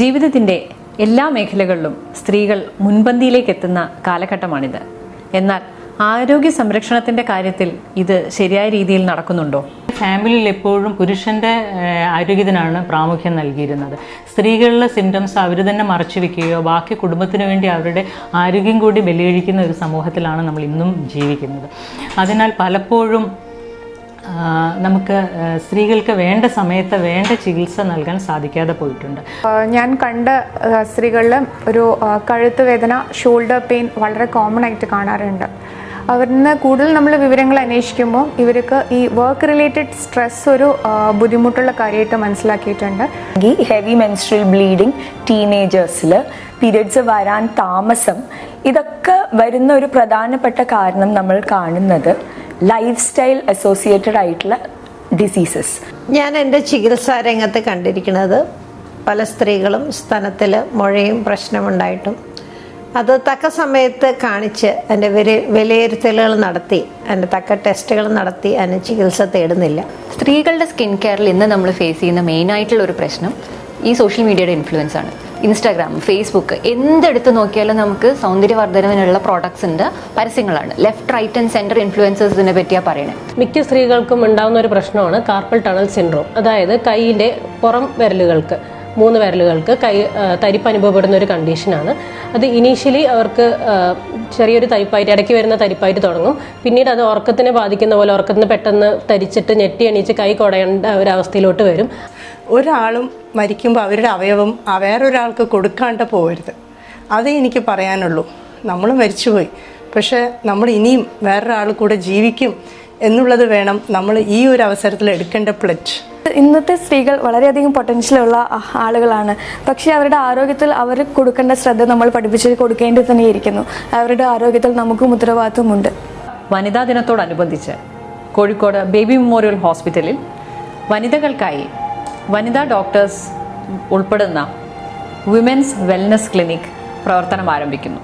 ജീവിതത്തിന്റെ എല്ലാ മേഖലകളിലും സ്ത്രീകൾ മുൻപന്തിയിലേക്ക് എത്തുന്ന കാലഘട്ടമാണിത്. എന്നാൽ ആരോഗ്യ സംരക്ഷണത്തിന്റെ കാര്യത്തിൽ ഇത് ശരിയായ രീതിയിൽ നടക്കുന്നുണ്ടോ? ഫാമിലിയിൽ എപ്പോഴും പുരുഷന്റെ ആരോഗ്യത്തിനാണ് പ്രാമുഖ്യം നൽകിയിരുന്നത്. സ്ത്രീകളിലെ സിംറ്റംസ് അവർ തന്നെ മറച്ചു വെക്കുകയോ ബാക്കി കുടുംബത്തിന് വേണ്ടി അവരുടെ ആരോഗ്യം കൂടി ബലിയഴിക്കുന്ന ഒരു സമൂഹത്തിലാണ് നമ്മൾ ഇന്നും ജീവിക്കുന്നത്. അതിനാൽ പലപ്പോഴും നമുക്ക് സ്ത്രീകൾക്ക് വേണ്ട സമയത്ത് വേണ്ട ചികിത്സ നൽകാൻ സാധിക്കാതെ പോയിട്ടുണ്ട്. ഞാൻ കണ്ട സ്ത്രീകളിൽ ഒരു കഴുത്ത് വേദന ഷോൾഡർ പെയിൻ വളരെ കോമൺ ആയിട്ട് കാണാറുണ്ട്. അവരിൽ നിന്ന് കൂടുതൽ നമ്മൾ വിവരങ്ങൾ അന്വേഷിക്കുമ്പോൾ ഇവർക്ക് ഈ വർക്ക് റിലേറ്റഡ് സ്ട്രെസ് ഒരു ബുദ്ധിമുട്ടുള്ള കാര്യമായിട്ട് മനസ്സിലാക്കിയിട്ടുണ്ട്. ഈ ഹെവി മെൻസ്ട്രൽ ബ്ലീഡിങ് ടീനേജേഴ്സിൽ പീരിയഡ്സ് വരാൻ താമസം ഇതൊക്കെ വരുന്ന ഒരു പ്രധാനപ്പെട്ട കാരണം നമ്മൾ കാണുന്നത് ലൈഫ് സ്റ്റൈൽ അസോസിയേറ്റഡ് ആയിട്ടുള്ള ഡിസീസസ് ഞാൻ എന്റെ ചികിത്സാ രംഗത്ത് കണ്ടിരിക്കുന്നത് പല സ്ത്രീകളും സ്തനത്തിൽ മുഴയും പ്രശ്നമുണ്ടായിട്ടും. അത് തക്ക സമയത്ത് കാണിച്ച് അതിന്റെ വില വിലയിരുത്തലുകൾ നടത്തി അതിന്റെ തക്ക ടെസ്റ്റുകൾ നടത്തി അതിന് ചികിത്സ തേടുന്നില്ല. സ്ത്രീകളുടെ സ്കിൻ കെയറിൽ ഇന്ന് നമ്മൾ ഫേസ് ചെയ്യുന്ന മെയിൻ ആയിട്ടുള്ള ഒരു പ്രശ്നം ഈ സോഷ്യൽ മീഡിയയുടെ ഇൻഫ്ലുവൻസ് ആണ്. ഇൻസ്റ്റാഗ്രാം ഫേസ്ബുക്ക് എന്തെടുത്ത് നോക്കിയാലും നമുക്ക് സൗന്ദര്യവർദ്ധനവിനുള്ള പ്രോഡക്ട്സ് ഉണ്ട്. പരസ്യങ്ങളാണ്. ലെഫ്റ്റ് റൈറ്റ് ആൻഡ് സെന്റർ ഇൻഫ്ലുവൻസേഴ്സിനെ പറ്റിയാണ് പറയുന്നത് മിക്ക സ്ത്രീകൾക്കും ഉണ്ടാകുന്ന ഒരു പ്രശ്നമാണ് കാർപ്പൽ ടണൽ സിൻഡ്രോം അതായത് കൈയിലെ പുറം വിരലുകൾക്ക് മൂന്ന് വിരലുകൾക്ക് കൈ തരിപ്പ് അനുഭവപ്പെടുന്ന ഒരു കണ്ടീഷനാണ് അത് ഇനീഷ്യലി അവർക്ക് ചെറിയൊരു തരിപ്പായിട്ട് ഇടയ്ക്ക് വരുന്ന തരിപ്പായിട്ട് തുടങ്ങും. പിന്നീട് അത് ഉറക്കത്തിനെ ബാധിക്കുന്ന പോലെ ഉറക്കത്തിന് പെട്ടെന്ന് തരിച്ചിട്ട് ഞെട്ടി എണീച്ച് കൈ കുടയേണ്ട ഒരവസ്ഥയിലോട്ട് വരും. ഒരാളും മരിക്കുമ്പോൾ അവരുടെ അവയവം ആ വേറൊരാൾക്ക് കൊടുക്കാണ്ട് പോകരുത് അതേ എനിക്ക് പറയാനുള്ളൂ. നമ്മൾ മരിച്ചുപോയി. പക്ഷേ നമ്മൾ ഇനിയും വേറൊരാൾ കൂടെ ജീവിക്കും എന്നുള്ളത് വേണം നമ്മൾ ഈ ഒരു അവസരത്തിൽ എടുക്കേണ്ട പ്ലറ്റ് ഇന്നത്തെ സ്ത്രീകൾ വളരെയധികം പൊട്ടൻഷ്യലുള്ള ആളുകളാണ്. പക്ഷേ അവരുടെ ആരോഗ്യത്തിൽ അവർ കൊടുക്കേണ്ട ശ്രദ്ധ നമ്മൾ പഠിപ്പിച്ച് കൊടുക്കേണ്ടി തന്നെ ഇരിക്കുന്നു അവരുടെ ആരോഗ്യത്തിൽ നമുക്കും ഉത്തരവാദിത്വമുണ്ട്. വനിതാ ദിനത്തോടനുബന്ധിച്ച് കോഴിക്കോട് ബേബി മെമ്മോറിയൽ ഹോസ്പിറ്റലിൽ വനിതകൾക്കായി വനിതാ ഡോക്ടേഴ്സ് ഉൾപ്പെടുന്ന വിമൻസ് വെൽനസ് ക്ലിനിക് പ്രവർത്തനം ആരംഭിക്കുന്നു.